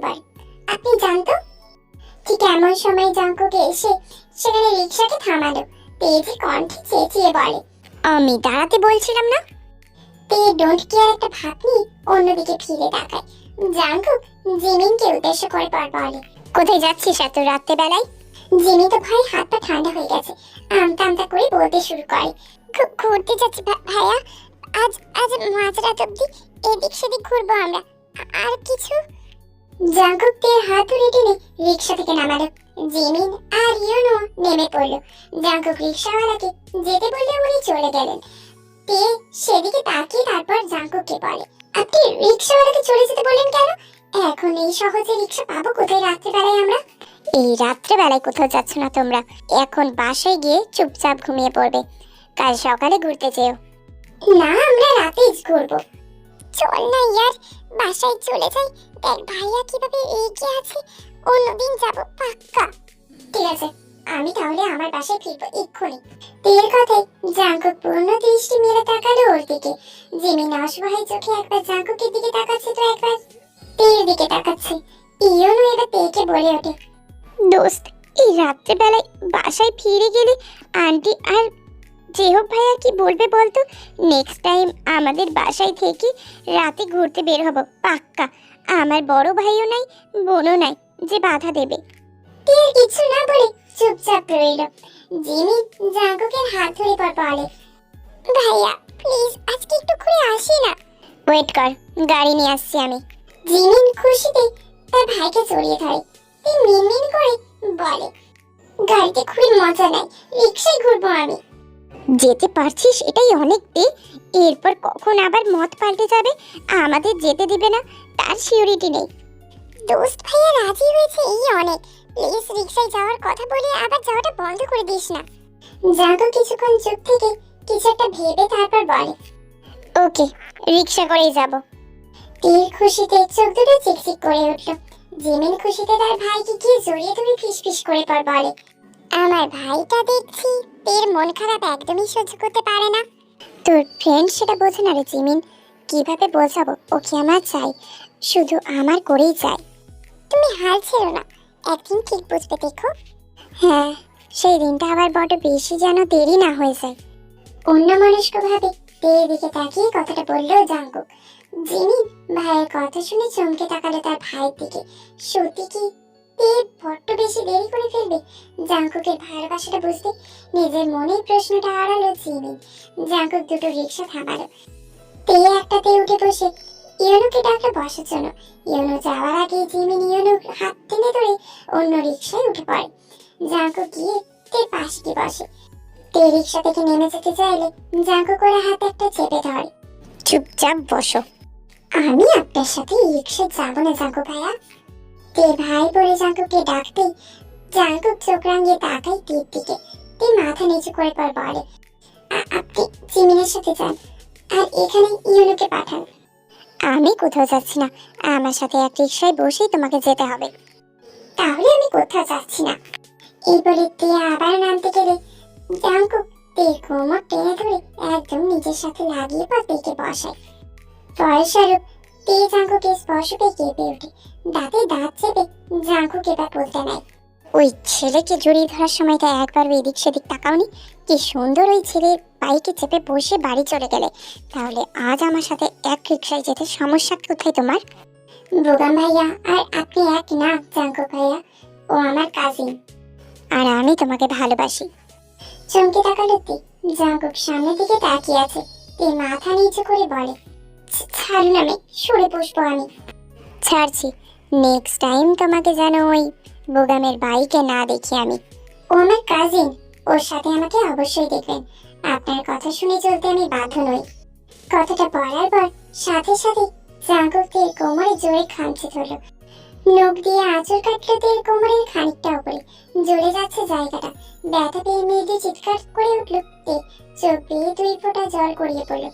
বলে আপনি জানতো ঠিক এমন সময় জাঙ্কুকে এসে সেখানে রিক্সাকে থামালো। তেজি কণ্ঠে চেঁচিয়ে বলে, আমি দাঁড়াতে বলছিলাম না? তে ডোন্ট কেয়ার একটা ভাব নিয়ে অন্যদিকে ফিরে তাকায়। জাঙ্কুক জিমিনকে উদ্দেশ্য করে পর বলে, কোথায় যাচ্ছিস এত রাত্রে বেলায় জিমি তো ভাই হাত পা ঠান্ডা হয়ে গেছে। আমতা আমতা করে বলতে শুরু করে, "ঘু- ঘুরতে যাচ্ছি ভাইয়া। আজ আজ মাঝরাত অব্দি এদিক সেদিক ঘুরবো আমরা। আর কিছু? তের হাত ধরে টেনে রিক্সা থেকে নামালো। জিমিন আর ইউনো নেমে পড়ল। জাঙ্কুক রিক্সাওয়ালাকে যেতে বললে উনি চলে গেলেন। তে সেদিকে তাকিয়ে তারপর জাঙ্কুককে বলে, আপনি রিক্সাওয়ালাকে চলে যেতে বললেন কেন? এখন এই সহজে রিক্সা পাবো কোথায় রাত্রেবেলায় আমরা? এই রাত্রেবেলায় কোথাও যাচ্ছ না তোমরা। এখন বাসায় গিয়ে চুপচাপ ঘুমিয়ে পড়বে। কাল সকালে ঘুরতে যেও। না, আমরা রাতেই ঘুরবো। চল না ইয়ার বাসায় চলে যাই। দেখ, ভাইয়া কীভাবে এগিয়ে আছে, অন্যদিন যাব পাক্কা। ঠিক আছে, আমি তাহলে আমার বাসায় ফিরবো এক্ষুনি। তের কথায় জাঙ্কুক পূর্ণ দৃষ্টি মেরে তাকালো ওর দিকে। জিমিন অসহায় চোখে একবার জাঙ্কুকের দিকে তাকাচ্ছে তো একবার। তের দিকে তাকাচ্ছে। ইয়নো এবার তেকে বলে ওঠে, দোস্ত, এই রাত্রেবেলায় বাসায় ফিরে গেলে আন্টি আর যেহোক ভাইয়া কি বলবে বলতো? নেক্সট টাইম আমাদের বাসায় থেকে রাতে ঘুরতে বের হব, পাক্কা। আমার বড় ভাইও নাই, বোনও নাই, যে বাধা দেবে। তীর কিছু না বলে চুপচাপ রইল। জিমি জাঙ্কুকের হাত ধরে পর বলে ভাইয়া প্লিজ আজকে একটু ঘুরে আসি না? ওয়েট কর, গাড়ি নিয়ে আসছি আমি। জিমিন খুশিতে তার ভাইকে জড়িয়ে ধরে। তে মিনমিন করে বলে, গাড়িতে খুবই মজা নাই রিক্সায় ঘুরবো আমি। যেতে পারছিস এটাই অনেক তে এরপর কখন আবার মত পাল্টে যাবে? আমাদের যেতে দিবে না, তার সিউরিটি নেই। দোস্ত ভাইয়া রাজি হয়েছে এই অনেক। প্লিজ রিক্সায় যাওয়ার কথা বলে আবার যাওয়াটা বন্ধ করে দিস না। জাগো কিছুক্ষণ চুপ থেকে, কিছু একটা ভেবে তারপর বলে, ওকে রিক্সা করেই যাব। তীর খুশিতে চোখ দুটো চিকচিক করে উঠল। জিমিন খুশিতে তার ভাইকে গিয়ে জড়িয়ে ধরে ফিসফিস করে পর বলে আমার ভাইটা দেখছি তের মন খারাপ একদমই সহ্য করতে পারে না। তোর ফ্রেন্ড সেটা বোঝে না রে জিমিন। কীভাবে বোঝাবো? ওকে আমার চাই। শুধু আমার করেই চাই। তুমি হাল ছেড়ো না। একদিন ঠিক বুঝবে, দেখো। হ্যাঁ সেই দিনটা আবার বড় বেশি যেন দেরি না হয়ে যায়। অন্য ভাবে তের দিকে তাকিয়ে কথাটা বলল জাঙ্কুক। জিমিন, ভাইয়ের কথা শুনে চমকে তাকালো তার ভাইয়ের দিকে। সত্যি কি তে বড্ড বেশি দেরি করে ফেলবে? জাঙ্কুকের ভালোবাসাটা বুঝতে নিজের মনের প্রশ্নটা আড়ালো জিমিন জাঙ্কুক দুটো রিক্সা থামালো। তে একটাতে উঠে বসে, ইয়নুকে ডাকলো বসার জন্য। ইয়নু যাওয়ার আগে জিমিন ইয়নু হাত টেনে ধরে অন্য রিক্সায় উঠে পড়ে। জাঙ্কুক গিয়ে তে পাশে গিয়ে বসে। তে রিক্সা থেকে নেমে যেতে চাইলে জাঙ্কুক ওর হাত একটা চেপে ধরে। চুপচাপ বসো। আমি আপনার সাথে রিক্সায় যাব না জাঙ্কু ভাইয়া। তে ভাই বলে জাঙ্কুকে ডাকতে জাঙ্কুক চোখ রাঙিয়ে তাকাই তীর দিকে। মাথা নিচু করে পর বলে আপনি সাথে যান আর এখানে ইউনুকে পাঠান। আমি কোথাও যাচ্ছি না। আমার সাথে এক রিক্সায় বসেই তোমাকে যেতে হবে। তাহলে আমি কোথাও যাচ্ছি না। এই বলে তে আবার নামতে গেলে জাঙ্কুক তে কোমর টেনে ধরে একদম নিজের সাথে লাগিয়ে পর তেকে বসায়। ফলস্বরূপ তে জাঙ্কুকে স্পর্শ পেয়ে কেঁপে ওঠে। দাঁতে দাঁত চেপে জাঙ্কুক এবার বলতে নাই। ওই ছেলেকে জড়িয়ে ধরার সময়টা একবার এদিক সেদিক তাকাওনি। কি সুন্দর ওই ছেলের বাইকে চেপে বসে বাড়ি চলে গেলে। তাহলে আজ আমার সাথে এক রিক্সায় যেতে সমস্যা কোথায় তোমার? বোগাম ভাইয়া, আর আপনি এক না, জাঙ্কু ভাইয়া? ও আমার কাজিন আর আমি তোমাকে ভালোবাসি। চমকে তাকালো তে। জাঙ্কুক সামনের দিকে তাকিয়ে আছে? তে মাথা নিচু করে বলে, "ছা- ছাড়ুন আমি সরে বসবো আমি। ছাড়ছি। নেক্সট টাইম তোমাকে যেন ওই বোগামের বাইকে না দেখি আমি। ও আমার কাজিন ওর সাথে আমাকে অবশ্যই দেখবেন। আপনার কথা শুনে চলতে আমি বাধ্য নই। কথাটা বলার পর সাথে সাথে জাঙ্কুক কোমরে জোরে খামচে ধরল। নখ দিয়ে আঁচড় কাটলো তের কোমরের খানিকটা উপরে। জ্বলে যাচ্ছে জায়গাটা। ব্যথা পেয়ে মেয়েটি চিৎকার করে উঠল তে। চোখ বেয়ে দুই ফোঁটা জল গড়িয়ে পড়ল।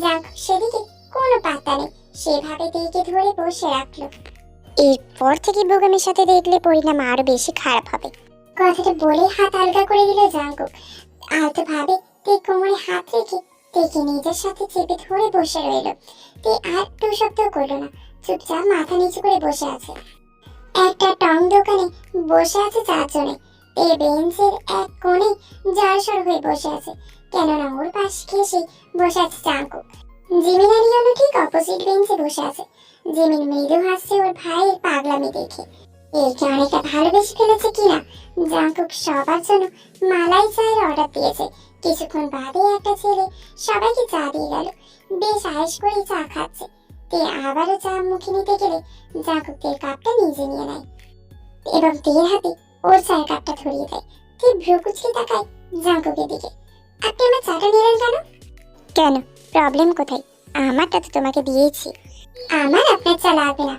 জাঙ্কুক সেদিকে কোনো পাত্তা নেই। সেভাবে তেকে ধরে বসে রাখল। এরপর থেকে বোগামের সাথে দেখলে পরিণাম আরও বেশি খারাপ হবে। কথাটা বলে হাত আলগা করে দিল জাঙ্কুক। আলতো ভাবে তে কোমরে হাত রেখে তেকে নিজের সাথে চেপে ধরে বসে রইল। তে আর টু শব্দ করল না, চুপচাপ মাথা নিচু করে বসে আছে। একটা টং দোকানে বসে আছে চারজনে। তে বেঞ্চের এক কোণে জড়সড় হয়ে বসে আছে। কেননা ওর পাশ ঘেসে বসে আছে চাঙ্কুক জিমিন আর ঠিক অপোজিট বেঞ্চে বসে আছে। জিমিন মৃদু হাসছে ওর ভাইয়ের পাগলামি দেখে। একে অনেকটা ভালোবেসে ফেলেছে কিনা? জাঙ্কুক সবার জন্য মালাই চায়ের অর্ডার দিয়েছে। কিছুক্ষণ বাদে একটা ছেলে সবাইকে চা দিয়ে গেল। বেশ আয়েস করে চা খাচ্ছে। তে আবারও চা মুখে নিতে গেলে জাঙ্কুক তের কাপটা নিজে নিয়ে নেয় এবং তের হাতে ওর চায়ের কাপটা ধরিয়ে দেয়। তে ভ্রুকুচকে তাকায় জাঙ্কুকের দিকে। আপনি আমার চাটা নিলেন কেন? কেন? প্রবলেম কোথায়? আমারটা তো তোমাকে দিয়েছি। আমার আপনার চা লাগবে না।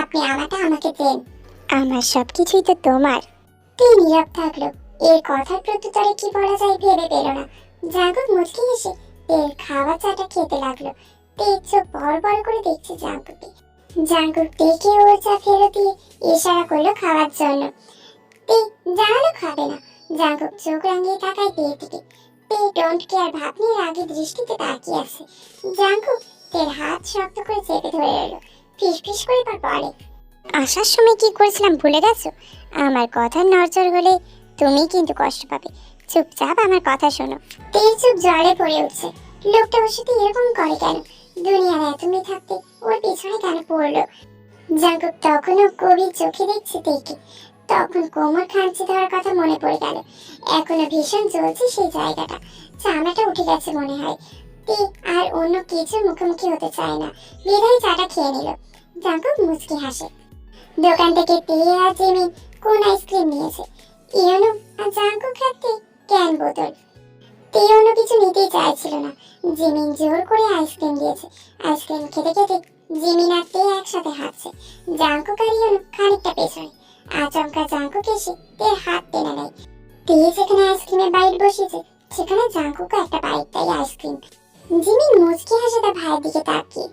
আপনি আমারটা আমাকে দেন। আমার সব কিছুই তো তোমার। তুই নীরব থাকল এর কথার প্রত্যুত্তরে কি বলা যায় ভেবে পেল না। জাগর মুচকি এসে তের খাওয়া চাটা খেতে লাগল। তে চোখ বড় বড় করে দেখছে জাঙ্কুকে জাঙ্কুক দেখে ওর চা ফেরত দিয়ে ইশারা করল খাওয়ার জন্য। তে জানালো খাবে না। জাঙ্কুক চোখ রাঙিয়ে তাকায় তের দিকে তে ডোন্ট কেয়ার ভাব নিয়ে রাগে দৃষ্টিতে তাকিয়ে আছে। জাঙ্কুক তের হাত শক্ত করে চেপে ধরে রইল। ফিস ফিস করে পর বলে আসার সময় কি করেছিলাম ভুলে গেছো? আমার কথা নড়চড় হলে তুমি কিন্তু কষ্ট পাবে। চুপচাপ আমার কথা শোনো। তের চুপ জলে পড়ে উঠছে। লোকটা সাথে এরকম করে কেন? দুনিয়ার এত মেয়ে থাকতে ওর পেছনে কেন পড়ল? জাঙ্কুক তখনও কবি চোখে দেখছে তেকে তখন কোমর খামচে ধরার কথা মনে পড়ে গেল। এখনও ভীষণ জ্বলছে সেই জায়গাটা। চামড়াটা উঠে গেছে মনে হয়। তে আর অন্য কিছুর মুখোমুখি হতে চায় না। বিদায় চাটা খেয়ে নিল। জাঙ্কুক মুচকি হাসে। দোকান থেকে তে আর জেমিন কোন আইসক্রিম নিয়েছে? ইয়নো আর জাঙ্কু খাতে ক্যান বোতল। তে অন্য কিছু নিতেই চাইছিল না। জিমিন জোর করে আইসক্রিম দিয়েছে। আইসক্রিম খেতে খেতে জিমিন আর তে একসাথে হাঁটছে। জাঙ্কু আর ইয়নো খানিকটা পেছনে। আচমকা জাঙ্কু এসে তের হাত টেনে নেয়। তে যেখানে আইসক্রিমের বাইট বসেছে, সেখানে জাঙ্কুকে একটা বাইট দেয় আইসক্রিম। জিমিন মুচকি হাসে তার ভাইয়ের দিকে তাকিয়ে,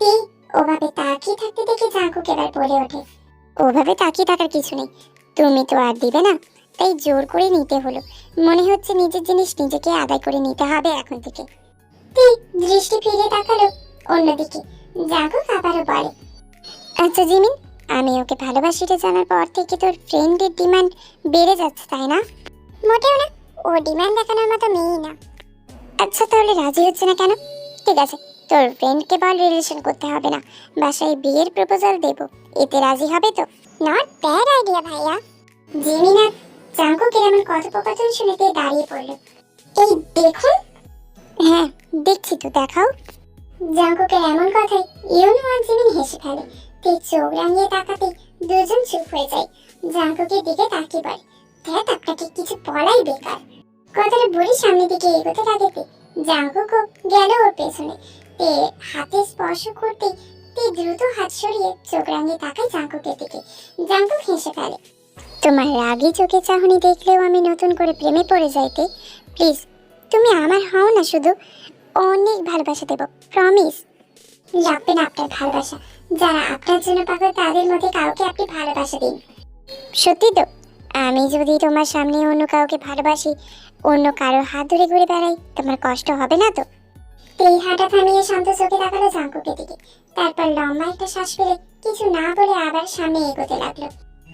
তে, ওভাবে তাকিয়ে থাকতে দেখে জাঙ্কুক এবার বলে ওঠে, ওভাবে তাকিয়ে থাকার কিছু নেই, তুমি তো আর দিবে না, তাই জোর করে নিতে হলো, মনে হচ্ছে নিজের জিনিস নিজেকে আদায় করে নিতে হবে এখন থেকে। তুই দৃষ্টি ফিরে তাকালো অন্যদিকে, জাঙ্কুক আবারও বলে আচ্ছা জিমিন আমি ওকে ভালোবাসিটা জানার পর থেকে তোর ফ্রেন্ডের ডিমান্ড বেড়ে যাচ্ছে, তাই না? মোটেও না ও ডিমান্ড দেখানোর মতো মেয়েই না। আচ্ছা তাহলে রাজি হচ্ছে না কেন? ঠিক আছে, তোর ফ্রেন্ডকে বল রিলেশন করতে হবে না। বাসায় বিয়ের প্রপোজাল দেব। এতে রাজি হবে তো? নট ব্যাড আইডিয়া ভাইয়া। জিমিনা জাঙ্কুকের এমন কথোপকথন শুনে তে দাঁড়িয়ে পড়ল। এই দেখুন। হ্যাঁ দেখছি তো, দেখাও। জাঙ্কুকের এমন কথায় ইউনো আর জিমিন হেসে ফেলে। তে চোখ রাঙিয়ে তাকাতে দুজন চুপ হয়ে যায়। জাঙ্কুকের দিকে তাকিয়ে বলে, দেখ, আপনাকে কিছু বলাই বেকার। কথাটা বলি দিকে এগোতে গেল ওর পেছনে। তে হাতে স্পর্শ করতে তে দ্রুত হাত সরিয়ে চোখ রাঙিয়ে তাকায় জাঙ্কুকের দিকে। জাঙ্কুক হেসে ফেলে। তোমার রাগী চোখে চাহনি দেখলেও আমি নতুন করে প্রেমে পড়ে যাইতে। প্লিজ, তুমি আমার হও না শুধু। অনেক ভালোবাসা দেব, প্রমিস। লাগবে না আপনার ভালোবাসা। যারা আপনার জন্য পাগল তাদের মধ্যে কাউকে আপনি ভালোবাসা দিন। সত্যি তো? আমি যদি তোমার সামনে অন্য কাউকে ভালোবাসি, অন্য কারোর হাত ধরে ঘুরে বেড়াই, তোমার কষ্ট হবে না তো? এই হাঁটা থামিয়ে শান্ত চোখে তাকালো জাঙ্কুকের দিকে। তারপর লম্বা একটা শ্বাস ফেলে কিছু না বলে আবার সামনে এগোতে লাগল।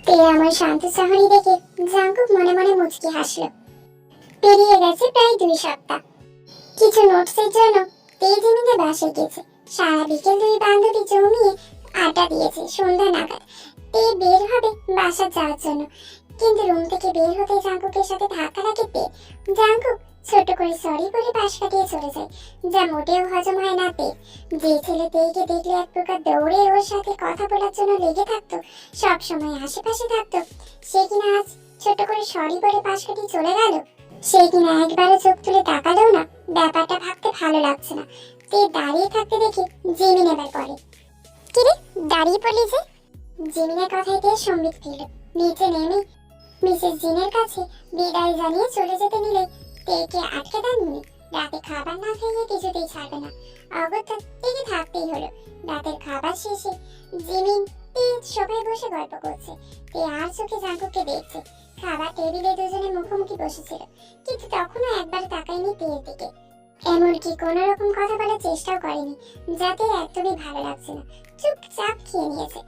তে আমার শান্ত চাহনি দেখে জাঙ্কুক মনে মনে মুচকি হাসলো। পেরিয়ে গেছে প্রায় দুই সপ্তাহ। কিছু নোটসের জন্য তে জিমিকে বাসে গেছে সারা বিকেল দুই বান্ধবী জমিয়ে আড্ডা দিয়েছে সন্ধ্যা নাগাদ। তে বের হবে বাসা যাওয়ার জন্য। কিন্তু রুম থেকে বের হতে জাঙ্কুকের সাথে ধাক্কা লাগে তে জাঙ্কুক ছোট করে সরি বলে পাশ কাটিয়ে চলে যায়, যা মোটেও হজম হয় না তে যে ছেলে তেকে দেখলে এক প্রকার দৌড়ে ওর সাথে কথা বলার জন্য লেগে থাকতো সব সময় আশেপাশে থাকতো, সে কিনা আজ ছোট করে সরি বলে পাশ কাটিয়ে চলে গেল, সে কিনা একবারও চোখ তুলে তাকালেও না, ব্যাপারটা ভাবতে ভালো লাগছে না, তে দাঁড়িয়ে থাকতে দেখে জিমিন এবার পড়ে কিরে, দাঁড়িয়ে পড়লি যে? জিমিনের কথায় দিয়ে সম্বিত ফিরল, নিচে নেমে মিসেস জিনের কাছে বিদায় জানিয়ে চলে যেতে নিলে তেকে আটকে দেন উনি। রাতে খাবার না খাইয়ে কিছুতেই ছাড়বে না। অগত্যা তেকে থাকতেই হলো। রাতের খাবার শেষে জিমিন তে সবাই বসে গল্প করছে। তে আর চোখে জাঙ্কুকে দেখছে। খাবার টেবিলে দুজনে মুখোমুখি বসেছিল। কিন্তু তখনও একবার তাকায়নি তের দিকে। এমনকি কোনো রকম কথা বলার চেষ্টাও করেনি, যাতে একদমই ভালো লাগছে না। চুপচাপ খেয়ে নিয়েছে।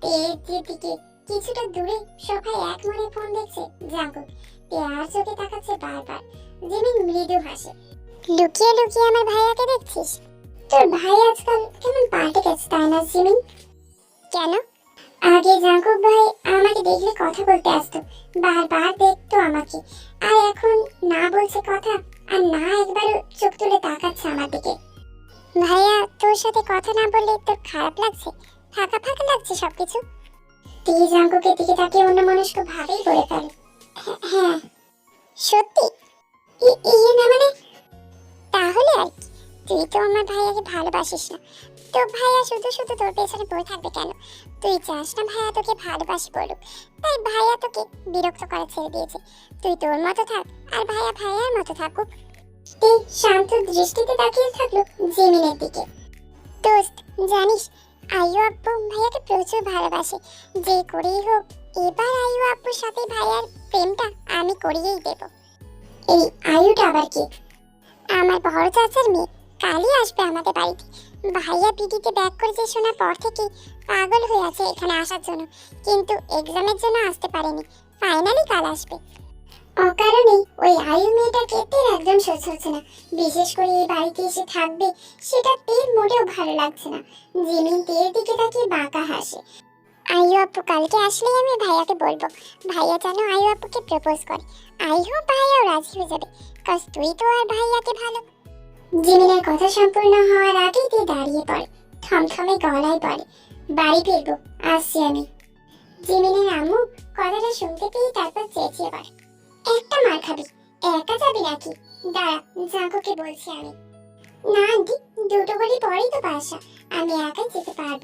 তের দিকে কিছুটা দূরে সোফায় এক মনে ফোন দেখছে। জাঙ্কুক আর চোখে তাকাচ্ছে বারবার। জিমিন মৃদু হাসে। লুকিয়ে লুকিয়ে আমার ভাইয়াকে দেখছিস? তোর ভাই আজকাল কেমন পাল্টে গেছে, তাই না, জিমিন? কেন? আগে জাঙ্কুক ভাই আমাকে দেখলে কথা বলতে আসতো, বারবার দেখতো আমাকে। আর এখন না বলছে কথা, আর না একবারও চোখ তুলে তাকাচ্ছে আমার দিকে। ভাইয়া, তোর সাথে কথা না বললে তোর খারাপ লাগছে? ফাঁকা ফাঁকা লাগছে সবকিছু? তুই জাঙ্কুকের দিকে তাকিয়ে অন্য মানুষকে ভাবেই বলে ফেলে। হ্যাঁ, সত্যি। ইয়ে না মানে? তাহলে আর কি। তুই তো আমার ভাইয়াকে ভালোবাসিস না। তো ভাইয়া শুধু শুধু তোর পেছনে পড়ে থাকবে কেন? তুই চাস না ভাইয়া তোকে ভালোবাসি বলুক। তাই ভাইয়া তোকে বিরক্ত করা ছেড়ে দিয়েছে। তুই তোর মতো থাক আর ভাইয়া ভাইয়ার মতো থাকুক। শান্ত দৃষ্টিতে তাকিয়ে থাকল জিমিনের দিকে। দোস্ত জানিস আয়ু আব্বু ভাইয়াকে প্রচুর ভালোবাসে। যে করেই হোক, এবার আয়ু আব্বুর সাথে ভাইয়ার প্রেমটা আমি করিয়েই দেব। এই আয়ুটা আবার কি? আমার বড় চাচার মেয়ে, কালই আসবে আমাদের বাড়িতে। ভাইয়া পিডিতে ব্যাক করেছে শোনার পর থেকে পাগল হয়ে আছে এখানে আসার জন্য। কিন্তু এক্সামের জন্য আসতে পারেনি। ফাইনালি কাল আসবে। অকারণে ওই আয়ু মেয়েটাকে তের একদম সহ্য হচ্ছে না। বিশেষ করে এই বাড়িতে এসে থাকবে, সেটা তের মোটেও ভালো লাগছে না। জিমিন তের দিকে তাকিয়ে বাঁকা হাসে। আয়ু আপু, কালকে আসলেই আমি ভাইয়াকে বলব। ভাইয়া যেন আয়ু আপুকে প্রপোজ করে। আই হোপ ভাইয়াও রাজি হয়ে যাবে কাজ তুই তো আর ভাইয়াকে ভালো। জিমিনের কথা সম্পূর্ণ হওয়ার আগেই দিয়ে দাঁড়িয়ে পড়ে, থমথমে গলায় পড়ে বাড়ি ফিরবো, আসছি আমি। জিমিনের আম্মু কথাটা শুনতে পেয়ে তারপর চেঁচিয়ে পড়ে একটা মার খাবি। একা যাবি নাকি? দাঁড়া জাঁকুকে বলছি আমি। না, আন্টি, দুটো গলি পরেই তো বাসা। আমি একাই যেতে পারব।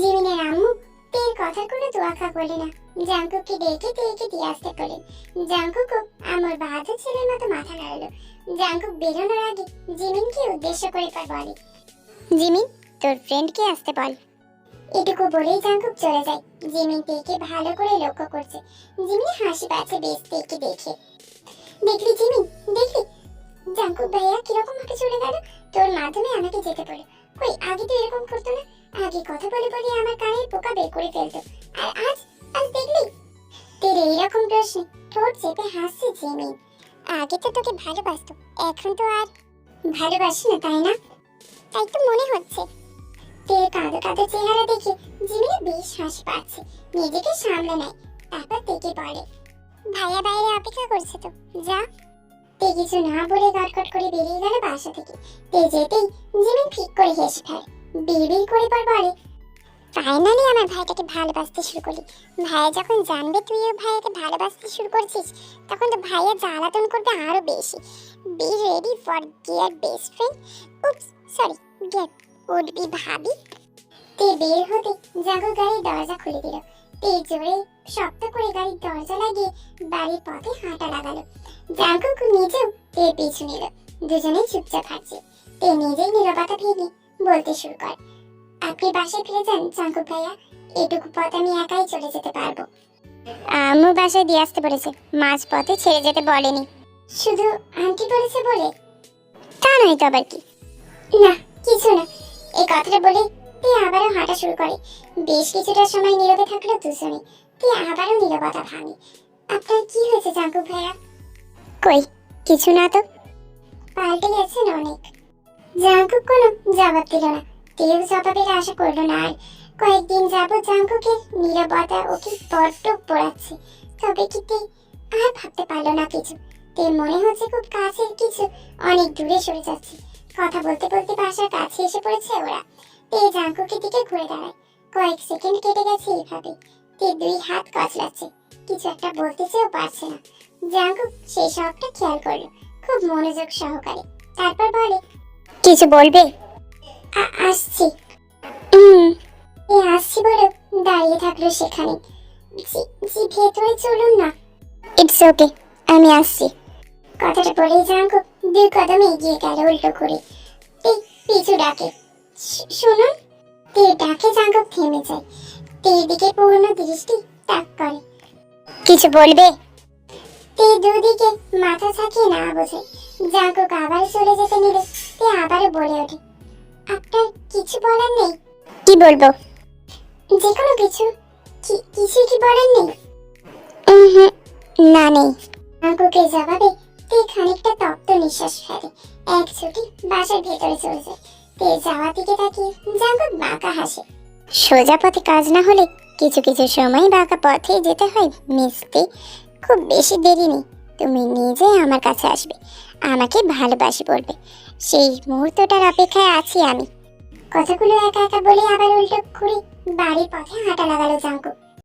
জিমিনের আম্মু তের কথা কোনো তোয়াক্কা করলে না। জাঙ্কুককে ডেকে তেকে দিয়ে আসতে করলেন জাঙ্কুকও আমার বাধা ছেলের মতো মাথা নাড়ালো। জাঙ্কুক বেরোনোর আগে জিমিনকে উদ্দেশ্য করে পর বলে, জিমিন, তোর ফ্রেন্ডকে আসতে বল। এটুকু বলেই জাঙ্কুক চলে যায়। জিমিন তেকে ভালো করে লক্ষ্য করছে। জিমিন হাসি পাচ্ছে বেশ তেকে দেখে। দেখলি জিমিন দেখলি? জাঙ্কুক ভাইয়া কীরকম ভাবে চলে গেল? তোর মাধ্যমে আমাকে যেতে বলে কই, আগে তো এরকম করতো না? আগে কথা বলে বলে আমার কানের পোকা বের করে ফেলতো। আর আজ? আজ দেখলি? তোর এইরকম প্রশ্নে। ঠোঁট চেপে হাসছে জিমিন আগে তো তোকে ভালোবাসতো, এখন তো আর ভালোবাসি না, তাই না? তাই তো মনে হচ্ছে। তোর কাঁদো কাঁদো চেহারা দেখে জিমিনে বেশ হাসি পাচ্ছে, নিজেকে সামলে নেয়, তারপর তেকে পড়ে ভাইয়া বাইরে অপেক্ষা করছে তো যা তে কিছু না বলে গটগট করে বেরিয়ে গেল বাসা থেকে। তে যেতেই জিমিন ঠিক করে হেসে ফেলে বিড়বিড় করে পর বলে, ফাইনালি আমার ভাইটাকে ভালোবাসতে শুরু করলি। ভাইয়া যখন জানবে তুই ওর ভাইয়াকে ভালোবাসতে শুরু করছিস, তখন তো ভাইয়া জ্বালাতন করবে আরও বেশি। Be ready for dear best friend oops sorry get would be ভাবি। তে বের হতে জাগো গাড়ির দরজা খুলে দিল। তে জোরে শক্ত করে গাড়ির দরজা লাগিয়ে বাড়ির পথে হাঁটা লাগালো। জাগো নিজেও, তে পিছু নিল। দুজনেই চুপচাপ হাঁটছে। তে নিজেই নীরবতা ভেঙে বলতে শুরু করে, আপনি বাসায় ফিরে যান চাঙ্কু ভাইয়া। এটুকু পথ আমি একাই চলে যেতে পারব। আম্মু বাসায় দিয়ে আসতে বলেছে মাঝ পথে ছেড়ে যেতে বলেনি। শুধু আন্টি বলেছে বলে? তা নয় তো আবার কি? না, কিছু না। এই কথাটা বলে তুই আবারও হাঁটা শুরু করে। বেশ কিছুটা সময় নীরবে থাকল দুজনে। তুই আবারও নীরবতা ভাঙে। আপনার কি হয়েছে জাঙ্কু ভাইয়া? কই কিছু না তো। পাল্টে গেছেন অনেক। জাঙ্কুক কোনো জবাব দিল না। কেউ জবাবের আশা করল না আর। কয়েকদিন যাব জাঙ্কুকে নীরবতা ওকে বড্ড পড়াচ্ছে। তবে কি তে আর ভাবতে পারল না কিছু। তে মনে হচ্ছে খুব কাছের কিছু অনেক দূরে সরে যাচ্ছে। কথা বলতে বলতে বাসার কাছে এসে পড়েছে ওরা। তে জাঙ্কুকের দিকে ঘুরে দাঁড়ায়। কয়েক সেকেন্ড কেটে গেছে এইভাবে। তে দুই হাত কচলাচ্ছে কিছু একটা বলতে চেয়েও পারছে না। জাঙ্কুক সেই সবটা খেয়াল করল, খুব মনোযোগ সহকারে। তারপর বলে, কিছু বলবে? আসছি। হুম এ আসছি বলে, দাঁড়িয়ে থাকল সেখানে। জি ভেতরে চলুন না। ইটস ওকে আমি আসছি। কথাটা বলেই জাঙ্কু দুই কদম এগিয়ে গেল উল্টো করে। পিছু ডাকে। "শু- শুনুন তে ডাকে জাঙ্কুক থেমে যায়। তে দিকে পূর্ণ দৃষ্টি তাক করে। কিছু বলবে? তে দুদিকে মাথা ছাকিয়ে না বোঝে। জাঙ্কুক আবার চলে যেতে নিলে তে আবারও বলে ওঠে। আপনার কিছু বলার নেই? কি বলব? যে কোনো কিছু। কি- কিছুই কি বলার নেই? না নেই। আঙ্কুকে জবাবে তে খানিকটা তপ্ত নিঃশ্বাস ফেলে। এক ছুটি বাসার ভেতরে চলে যায়। তে যাওয়ার দিকে তাকিয়ে জাঙ্কুক বাঁকা হাসে। সোজা পথে কাজ না হলে কিছু কিছু সময় বাঁকা পথে যেতে হয় মিস্তি খুব বেশি দেরি নেই। তুমি নিজে আমার কাছে আসবে। আমাকে ভালোবাসি বলবে। সেই মুহূর্তটার অপেক্ষায় আছি আমি। কথাগুলো একা একা বলে আবার উল্টো ঘুরে বাড়ির পথে হাঁটা লাগালো জাঙ্কুক